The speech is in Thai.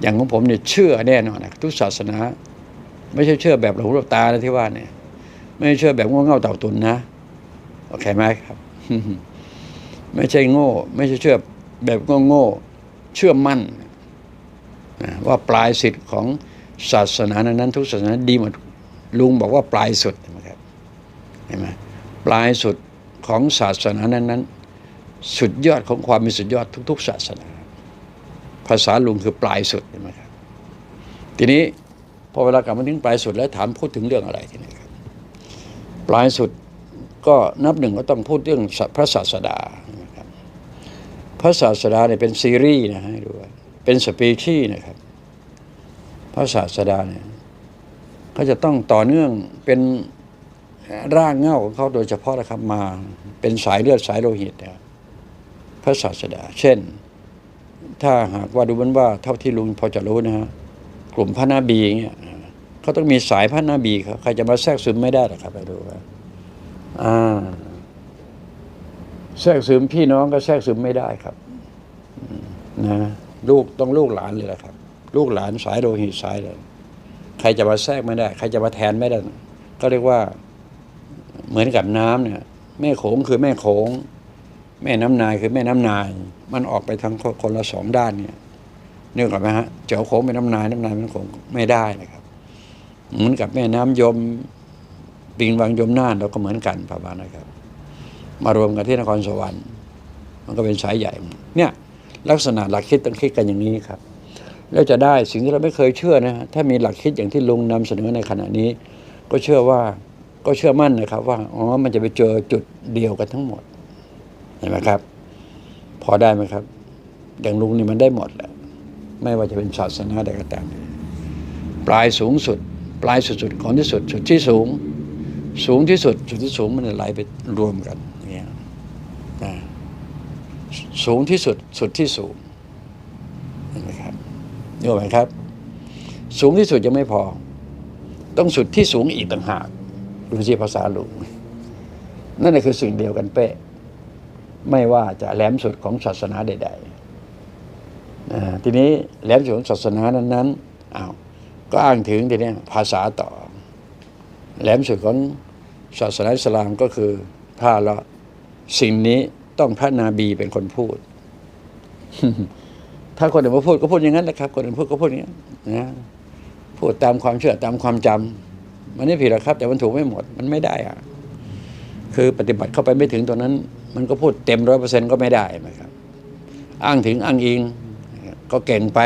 อย่างของผมเนี่ยเชื่อแน่นอนนะทุกศาสนา ไม่ใช่เชื่อแบบหลงหูหลบตานะที่ว่าเนี่ย ไม่ใช่เชื่อแบบง่เง่าเต่าตุนนะโอเคไหมครับ ไม่ใช่โง่ ไม่ใช่เชื่อแบบโง่โง่เชื่อมั่นนะว่าปลายสิทธิ์ของศาสนานั้นๆทุกศาสนาดีหมดลุงบอกว่าปลายสุดนไหมครับเห็นไหมปลายสุดของศาสนานั้นๆสุดยอดของความมีสุดยอดทุก ๆ ศาสนา ภาษาลุงคือปลายสุดเห็นไหมครับทีนี้พอเวลากลับมาถึงปลายสุดแล้วถามพูดถึงเรื่องอะไรทีนี้ครับปลายสุดก็นับหนึ่งก็ต้องพูดเรื่องพระศาสดานะครับพระศาสดาเนี่ยเป็นซีรีส์นะให้ดูว่าเป็นสปีชีนะครับ พระศาสดาเนี่ยเขาจะต้องต่อเนื่องเป็นร่างเง่าของเขาโดยเฉพาะนะครับมาเป็นสายเลือดสายโลหิตนะครับพระศาสดา เช่น ถ้าหากว่าดูมือนว่าเท่าที่ลุงพอจะรู้นะฮะกลุ่มพระนาบีเนี่ยเขาต้องมีสายพระนาบีเขาใครจะมาแทรกซึมไม่ได้หรอกครับไปดูว่าอ่าแทรกซึมพี่น้องก็แทรกซึมไม่ได้ครับนะลูกต้องลูกหลานเลยแหละครับ ลูกหลานสายโลหิตสายเลย ใครจะมาแทรกไม่ได้ ใครจะมาแทนไม่ได้ก็เรียกว่าเหมือนกับน้ำเนี่ย แม่โขงคือแม่โขง แม่น้ำนายคือแม่น้ำนาย มันออกไปทั้งคนละสองด้านเนี่ยนึกออกไหมฮะเจ้าโขงเป็นน้ำนายน้ำนายเป็นโขงไม่ได้นะครับเหมือนกับแม่น้ำยมปิงวังยมน่านเราก็เหมือนกันประมาณนะครับ มารวมกันที่นครสวรรค์ มันก็เป็นสายใหญ่เนี่ยลักษณะหลักคิดต้องคิดกันอย่างนี้ครับ แล้วจะได้สิ่งที่เราไม่เคยเชื่อนะฮะถ้ามีหลักคิดอย่างที่ลุงนำเสนอในขณะนี้ ก็เชื่อว่าก็เชื่อมั่นนะครับ ว่าอ๋อมันจะไปเจอจุดเดียวกันทั้งหมด เห็นไหมครับ พอได้ไหมครับ อย่างลุงนี่มันได้หมดแหละไม่ว่าจะเป็นศาสนาใดก็ตามปลายสูงสุด ปลายสุดๆของที่สุดสุดที่สูง สูงที่สุดจุดที่สูงมันไหลไปรวมกันเนี่ยนะสูงที่สุดสุดที่สูงเห็นไหมครับนี่ไหมครับ สูงที่สุดยังไม่พอ ต้องสุดที่สูงอีกต่างหากดูสิภาษาลุงนั่นแหละคือสิ่งเดียวกันเป๊ะ ไม่ว่าจะแหลมสุดของศาสนาใดๆทีนี้แหลมสุดของศาสนานั้นๆอ้าวก็อ้างถึงทีนี้ภาษาต่อ แหลมสุดของศาสนาอิสลามก็คือถ้าเราสิ่งนี้ต้องพระนาบีเป็นคนพูด ถ้าคนอื่นมาพูดก็พูดอย่างนั้นแหละครับคนอื่นพูดก็พูดอย่างนั้นนะพูดตามความเชื่อตามความจำมันไม่ผิดหรอกครับ แต่มันถูกไม่หมดมันไม่ได้อะคือปฏิบัติเข้าไปไม่ถึงตัวนั้น มันก็พูดเต็มร้อยเปอร์เซ็นต์ก็ไม่ได้นะครับ อ้างถึงอ้างอิงก็เก่งไป